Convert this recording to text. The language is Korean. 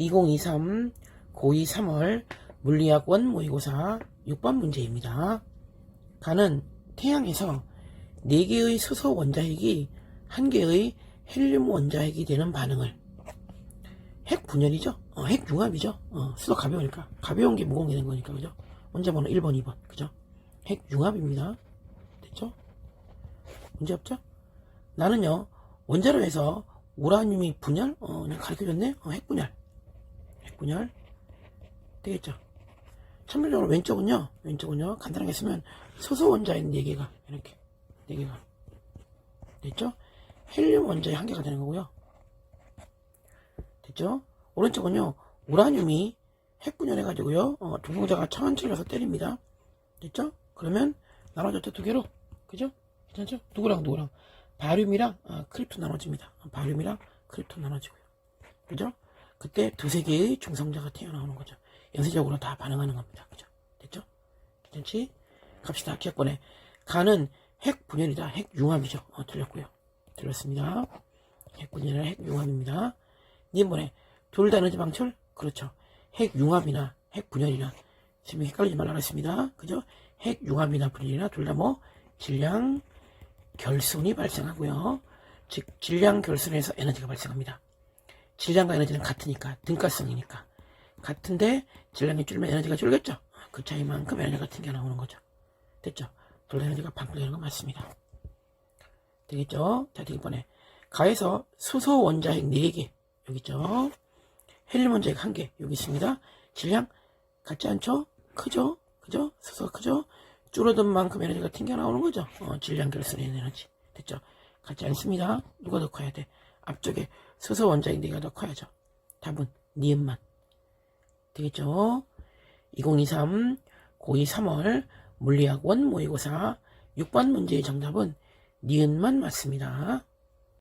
2023 고2 3월 물리학원 모의고사 6번 문제입니다. 가는 태양에서 4개의 수소 원자핵이 1개의 헬륨 원자핵이 되는 반응을 핵 분열이죠? 어, 핵 융합이죠? 어, 수소 가벼우니까. 가벼운 게 무거운 게 된 거니까, 그죠? 원자 번호 1번, 2번, 그죠? 핵 융합입니다. 됐죠? 문제 없죠? 나는요, 원자로 해서 우라늄이 분열? 어, 그냥 가르쳐줬네? 어, 핵 분열. 핵 분열. 되겠죠? 참고적으로 왼쪽은요, 왼쪽은요, 간단하게 쓰면 수소 원자핵 4개가, 이렇게, 4개가. 됐죠? 헬륨 원자의 한 개가 되는 거고요. 됐죠? 오른쪽은요, 우라늄이 핵 분열 해가지고요, 어, 동성자가 천천히 가서 때립니다. 됐죠? 그러면 나눠졌죠, 두 개로. 그죠? 괜찮죠? 누구랑 누구랑? 바륨이랑 아, 크립톤 나눠집니다. 바륨이랑 크립톤 나눠지고요. 그죠? 그때 두세 개의 중성자가 튀어나오는 거죠. 연쇄적으로 다 반응하는 겁니다. 그죠? 됐죠? 괜찮지? 갑시다. 기억번에. 가는 핵 분열이다. 핵 융합이죠. 어, 틀렸고요. 틀렸습니다. 핵 분열이나 핵 융합입니다. 니번에 둘다 에너지 방출? 그렇죠. 핵 융합이나 핵 분열이나 지금 헷갈리지 말라 그랬습니다. 그죠? 핵 융합이나 분열이나 둘 다 뭐 질량 결손이 발생하고요. 즉 질량 결손에서 에너지가 발생합니다. 질량과 에너지는 같으니까 등가성이니까 같은데 질량이 줄면 에너지가 줄겠죠. 그 차이만큼 에너지가 튕겨 나오는 거죠. 됐죠? 둘다 에너지가 반복되는 건 맞습니다. 되겠죠? 자, 이번에 가에서 수소 원자핵 4개 여기 있죠? 헬륨 원자핵 1개 여기 있습니다. 질량 같지 않죠? 크죠? 그죠? 수소가 크죠? 줄어든 만큼 에너지가 튕겨 나오는 거죠. 어, 질량 결선의 에너지. 됐죠? 같지 않습니다. 누가 더 커야 돼? 앞쪽에 수소 원자핵 4개가 더 커야죠. 답은 니은만. 되겠죠? 2023 고2 3월 물리학원 모의고사 6번 문제의 정답은 니은만 맞습니다.